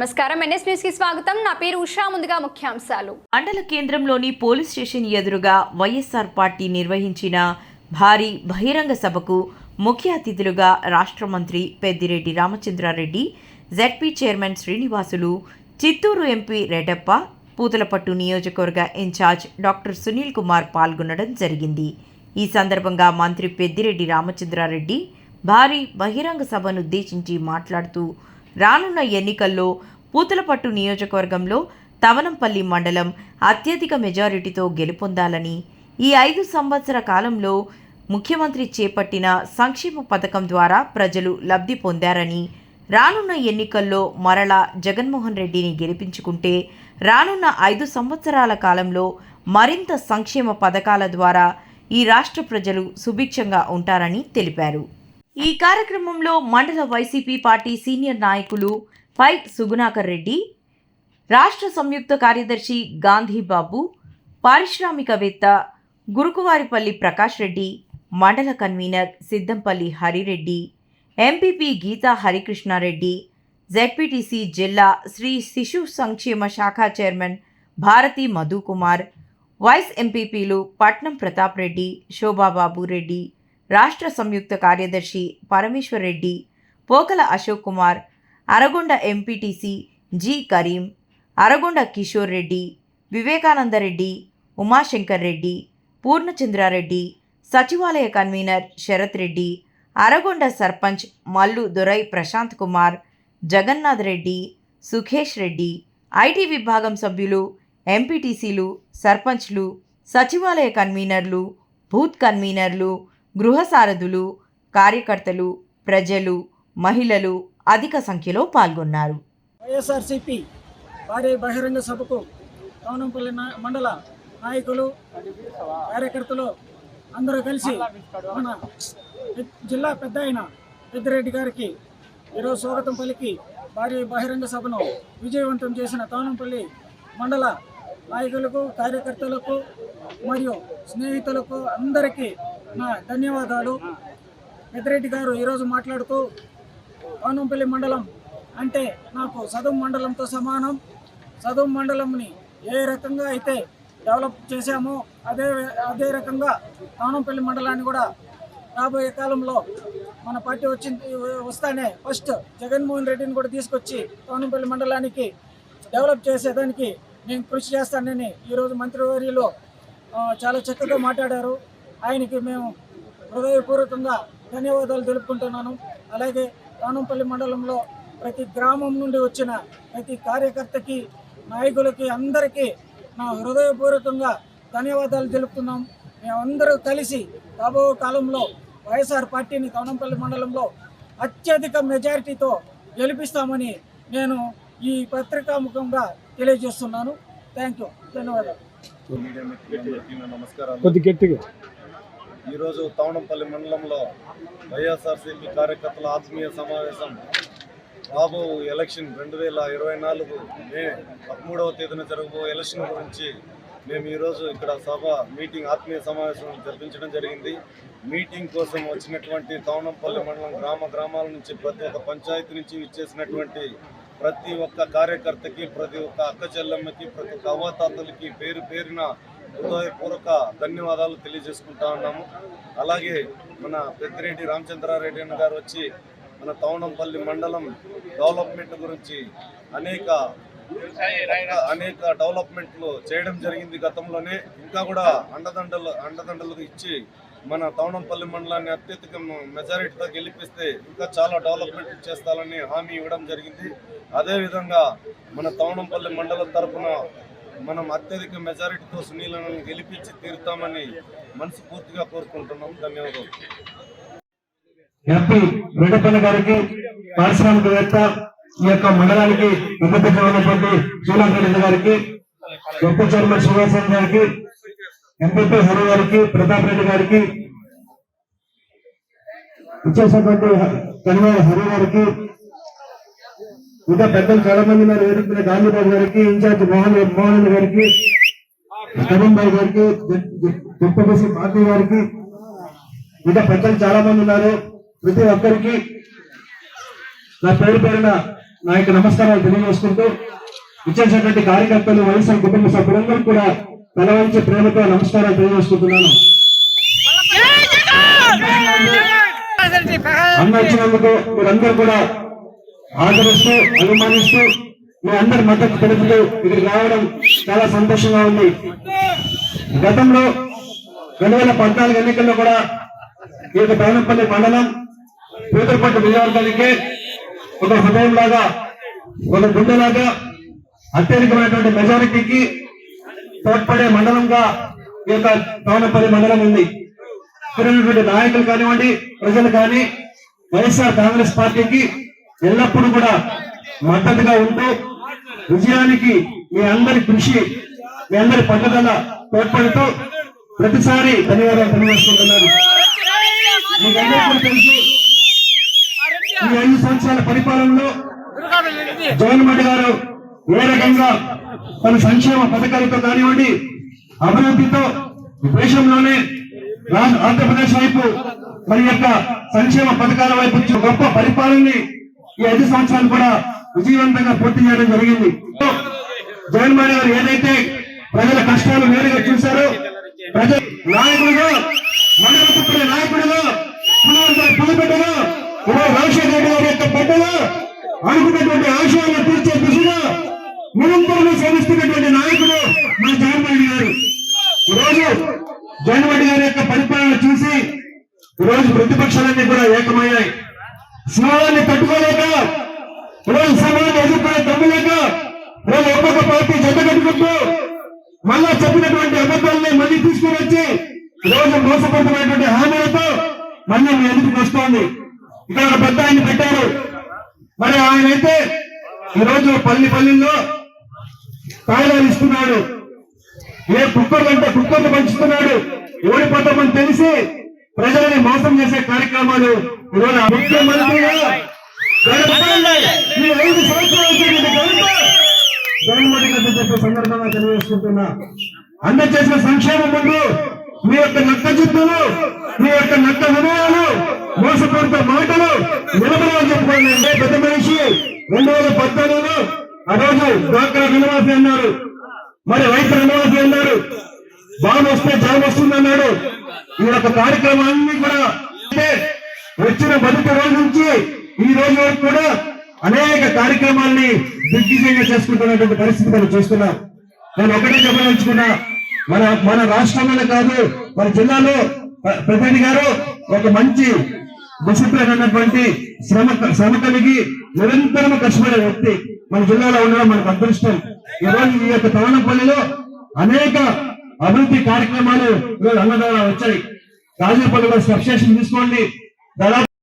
నమస్కారం. ఎన్ఎస్ న్యూస్కి స్వాగతం. నా పేరు ఉషా. ముందుగా ముఖ్యాంశాలు. మండల కేంద్రంలోని పోలీస్ స్టేషన్ ఎదురుగా వైఎస్ఆర్ పార్టీ నిర్వహించిన భారీ బహిరంగ సభకు ముఖ్య అతిథులుగా రాష్ట్ర మంత్రి Peddireddy Ramachandra Reddy ZP chairman Srinivasulu Chittoor MP Reddeppa Puthalapattu నియోజకవర్గ ఇన్ఛార్జ్ డాక్టర్ సునీల్ కుమార్ పాల్గొనడం జరిగింది. ఈ సందర్భంగా మంత్రి పెద్దిరెడ్డి రామచంద్రారెడ్డి భారీ బహిరంగ సభను ఉద్దేశించి మాట్లాడుతూ రానున్న ఎన్నికల్లో పూతలపట్టు నియోజకవర్గంలో తవనంపల్లి మండలం అత్యధిక మెజారిటీతో గెలుపొందాలని ఈ ఐదు సంవత్సర కాలంలో ముఖ్యమంత్రి చేపట్టిన సంక్షేమ పథకం ద్వారా ప్రజలు లబ్ధి పొందారని రానున్న ఎన్నికల్లో మరలా జగన్మోహన్ రెడ్డిని గెలిపించుకుంటే రానున్న ఐదు సంవత్సరాల కాలంలో మరింత సంక్షేమ పథకాల ద్వారా ఈ రాష్ట్ర ప్రజలు సుభిక్షంగా ఉంటారని తెలిపారు. ఈ కార్యక్రమంలో మండల వైసీపీ పార్టీ సీనియర్ నాయకులు పై సుగుణాకర్ రెడ్డి రాష్ట్ర సంయుక్త కార్యదర్శి గాంధీ బాబు పారిశ్రామికవేత్త గురుకువారిపల్లి ప్రకాష్ రెడ్డి మండల convener Siddampalli Hari Reddy MPP Geetha Harikrishna Reddy ZPTC జిల్లా శ్రీ శిశు సంక్షేమ శాఖ చైర్మన్ భారతి మధుకుమార్ వైస్ ఎంపీపీలు పట్నం ప్రతాప్ రెడ్డి శోభాబాబు రెడ్డి రాష్ట్ర సంయుక్త కార్యదర్శి పరమేశ్వర్ రెడ్డి పోకల అశోక్ కుమార్ అరగొండ ఎంపీటీసీ జి కరీం అరగొండ కిషోర్ రెడ్డి వివేకానందరెడ్డి ఉమాశంకర్ రెడ్డి పూర్ణచంద్రారెడ్డి సచివాలయ కన్వీనర్ శరత్ రెడ్డి అరగొండ సర్పంచ్ మల్లు దొరై ప్రశాంత్ కుమార్ జగన్నాథ్ రెడ్డి సుఖేష్ రెడ్డి ఐటీ విభాగం సభ్యులు ఎంపీటీసీలు సర్పంచ్లు సచివాలయ కన్వీనర్లు బూత్ కన్వీనర్లు గృహ సారథులు కార్యకర్తలు ప్రజలు మహిళలు అధిక సంఖ్యలో పాల్గొన్నారు. వైఎస్ఆర్సిపి భారీ బహిరంగ సభకు కవనంపల్లి మండల నాయకులు కార్యకర్తలు అందరూ కలిసి మన జిల్లా పెద్ద అయిన పెద్దిరెడ్డి గారికి ఈరోజు స్వాగతం పలికి భారీ బహిరంగ సభను విజయవంతం చేసిన తానంపల్లి మండల నాయకులకు కార్యకర్తలకు మరియు స్నేహితులకు అందరికీ నా ధన్యవాదాలు. పెద్దిరెడ్డి గారు ఈరోజు మాట్లాడుతూ పానంపల్లి మండలం అంటే నాకు సదుం మండలంతో సమానం. సదుం మండలంని ఏ రకంగా అయితే డెవలప్ చేశామో అదే అదే రకంగా కానంపల్లి మండలాన్ని కూడా రాబోయే కాలంలో మన పార్టీ వచ్చింది వస్తానే ఫస్ట్ జగన్మోహన్ రెడ్డిని కూడా తీసుకొచ్చి కానంపల్లి మండలానికి డెవలప్ చేసేదానికి నేను కృషి చేస్తానని ఈరోజు మంత్రివర్యులు చాలా చక్కగా మాట్లాడారు. ఆయనకి మేము హృదయపూర్వకంగా ధన్యవాదాలు తెలుపుకుంటున్నాను. అలాగే రానంపల్లి మండలంలో ప్రతి గ్రామం నుండి వచ్చిన ప్రతి కార్యకర్తకి నాయకులకి అందరికీ నా హృదయపూర్వకంగా ధన్యవాదాలు తెలుపుతున్నాం. మేమందరూ కలిసి రాబో కాలంలో వైఎస్ఆర్ పార్టీని కవనంపల్లి మండలంలో అత్యధిక మెజారిటీతో గెలిపిస్తామని నేను ఈ పత్రికాముఖంగా తెలియజేస్తున్నాను. Thank you. ధన్యవాదాలు. కొద్ది గట్టిగా. ఈరోజు తవణంపల్లి మండలంలో వైఎస్ఆర్సీపీ కార్యకర్తల ఆత్మీయ సమావేశం రాబో ఎలక్షన్ రెండు వేల ఇరవై నాలుగు మే పదమూడవ తేదీన జరగబో ఎలక్షన్ గురించి మేము ఈరోజు ఇక్కడ సభ మీటింగ్ ఆత్మీయ సమావేశం జరిపించడం జరిగింది. మీటింగ్ కోసం వచ్చినటువంటి తవణంపల్లి మండలం గ్రామ గ్రామాల నుంచి ప్రతి ఒక్క పంచాయతీ నుంచి ఇచ్చేసినటువంటి ప్రతి ఒక్క కార్యకర్తకి ప్రతి ఒక్క అక్క చెల్లెమ్మకి ప్రతి ఒక్క అవ్వతాతలకి పేరు పేరున హృదయపూర్వక ధన్యవాదాలు తెలియజేసుకుంటా ఉన్నాము. అలాగే మన పెద్దిరెడ్డి రామచంద్రారెడ్డి అన్న గారు వచ్చి మన తవణంపల్లి మండలం డెవలప్మెంట్ గురించి అనేక అనేక డెవలప్మెంట్లు చేయడం జరిగింది గతంలోనే. ఇంకా కూడా అండదండలు అండదండలు ఇచ్చి మన తవణంపల్లి మండలాన్ని అత్యధిక మెజారిటీతో గెలిపిస్తే ఇంకా చాలా డెవలప్మెంట్ చేస్తారని హామీ ఇవ్వడం జరిగింది. అదేవిధంగా మన తవణంపల్లి మండలం తరఫున మనం అత్యధిక మెజారిటీతో సునీలను గెలిపించి తీరుతామని మనస్ఫూర్తిగా కోరుకుంటున్నాం. ధన్యవాదాలు. ఎంపీ రెడ్డపల్లి గారికి పారిశ్రామికవేత్త ఈ యొక్క మండలానికి ఉప ఉన్నటువంటి గారికి ఎంపీ చైర్మన్ శ్రీనివాసన్ గారికి ఎంపీపీ హరి గారికి ప్రతాప్ రెడ్డి గారికి ఇచ్చేసినటువంటి కనివారి హరి గారికి ఇంకా పెద్దలు చాలా మంది ఉన్నారు వేదికపై గాంధీబాబు గారికి ఇన్ఛార్జ్ మోహన్ మోహన్ గారికి కరీం బాబు గారికి డిప్యూటీ పార్టీ గారికి ఇంకా పెద్దలు చాలా మంది ఉన్నారు. ప్రతి ఒక్కరికి నా పేరు పేరున నా యొక్క నమస్కారాలు తెలియజేసుకుంటూ ఇచ్చేసినటువంటి కార్యకర్తలు వైఎస్ఆర్ కుటుంబ సభ్యులందరూ కూడా తల వంచి ప్రేమతో నమస్కారాలు తెలియజేసుకుంటున్నాను. అన్న వచ్చినందుకు మీరందరూ కూడా ఆదరిస్తూ అనుమానిస్తూ మీ అందరి మద్దతు తెలుపుతూ ఇక్కడికి రావడం చాలా సంతోషంగా ఉంది. గతంలో రెండు వేల పద్నాలుగు ఎన్నికల్లో కూడా ఈ యొక్క బైనంపల్లి మండలం పూతలపట్టు నియోజకవర్గానికి ఒక హృదయం లాగా ఒక గుండెలాగా అత్యధికమైనటువంటి మెజారిటీకి తోడ్పడే మండలంగా ఈ యొక్క తోనపల్లి మండలం ఉంది. ఇక్కడ నాయకులు కానివ్వండి ప్రజలు కానీ వైఎస్ఆర్ కాంగ్రెస్ పార్టీకి ఎల్లప్పుడూ కూడా మద్దతుగా ఉంటూ విజయానికి మీ అందరి కృషి మీ అందరి పట్టుదల తోడ్పడుతూ ప్రతిసారి ధన్యవాదాలు తెలియజేసుకుంటున్నాను. తెలుసు ఈ ఐదు సంవత్సరాల పరిపాలనలో జగన్మోహన్ రెడ్డి గారు ఏ రకంగా తన సంక్షేమ పథకాలతో కానివ్వండి అభివృద్ధితో దేశంలోనే ఆంధ్రప్రదేశ్ వైపు మరి యొక్క సంక్షేమ పథకాల వైపు గొప్ప పరిపాలనని ఈ ఐదు సంవత్సరాలు కూడా విజయవంతంగా పూర్తి చేయడం జరిగింది. జగన్మోహన్ గారు ఏదైతే ప్రజల కష్టాలు వేరుగా చూశారో ప్రజల నాయకుడుగా మండల పుట్టిన నాయకుడుగా పులిపెట్టగా ఈరోజు రాజశేఖర రెడ్డి గారి యొక్క బిడ్డగా అనుకున్నటువంటి ఆశయాలను తీర్చే దిశగా నిరంతరం శ్రమిస్తున్నటువంటి నాయకుడు మన జగన్మోహన్ రెడ్డి గారు. ఈరోజు జగన్మోహన్ గారి యొక్క పరిపాలన చూసి ఈరోజు ప్రతిపక్షాలన్నీ కూడా ఏకమయ్యాయి. సమాజాన్ని తట్టుకోలేక ఈరోజు సింహాన్ని ఎదుర్కొనే దమ్ములేక ఈరోజు ఒక్కొక్క పార్టీ జత కట్టుకుంటూ మళ్ళా చెప్పినటువంటి అబద్ధాలని మళ్ళీ తీసుకుని వచ్చి ఈరోజు మోసపడుతున్నటువంటి హామీలతో మళ్ళీ మీ ఎదుటికి వస్తోంది. ఇక్కడ పెద్ద ఆయన పెట్టారు. మరి ఆయన అయితే ఈరోజు పల్లి పల్లెల్లో కాయలాలు ఇస్తున్నాడు. ఏ కుక్కర్లు అంటే కుక్కర్లు పంచుతున్నాడు. ఓడిపోతామని తెలిసి ప్రజలని మోసం చేసే కార్యక్రమాలు ఈరోజు ముఖ్యమంత్రిగా ఐదు సంవత్సరాలు చేసిన ఘనత జగన్మోహన్ రెడ్డి చెప్పే సందర్భంగా తెలియజేసుకుంటున్నా. అన్న చేసిన సంక్షేమం ముందు మీ యొక్క నక్క జిద్దులు మీ యొక్క నక్క వినయాలు మోసపూరిత మాటలు నిలబడమని చెప్పుకోండి అంటే పెద్ద మనిషి రెండు వేల పద్నాలుగులో ఆ రోజు డాక్టర్ రుణమాఫీ అన్నారు. మరి రైతు రుణమాఫీ అన్నారు. బాగా వస్తే జాబ్ వస్తుంది అన్నాడు ఈ యొక్క కార్యక్రమాన్ని కూడా వచ్చిన మొదటి రోజు నుంచి ఈ రోజు వరకు కూడా అనేక కార్యక్రమాల్ని దిగ్విజయంగా చేసుకుంటున్నటువంటి పరిస్థితి మనం చూస్తున్నాం. నేను ఒకటే చెప్పదలుచుకున్నా మన మన రాష్ట్రంలోనే కాదు మన జిల్లాలో ప్ర- ప్రధాని గారు ఒక మంచి డిసిప్లిన్ అన్నటువంటి శ్రమ శ్రమ కలిగి నిరంతరం కష్టపడే వ్యక్తి. మన జిల్లాలో ఉండడం మనకు అదృష్టం. ఈరోజు ఈ యొక్క తవనపల్లిలో అనేక అభివృద్ధి కార్యక్రమాలు ఈరోజు వచ్చాయి. రాజపల్లిలో సబ్స్టేషన్ తీసుకోండి. దాదాపు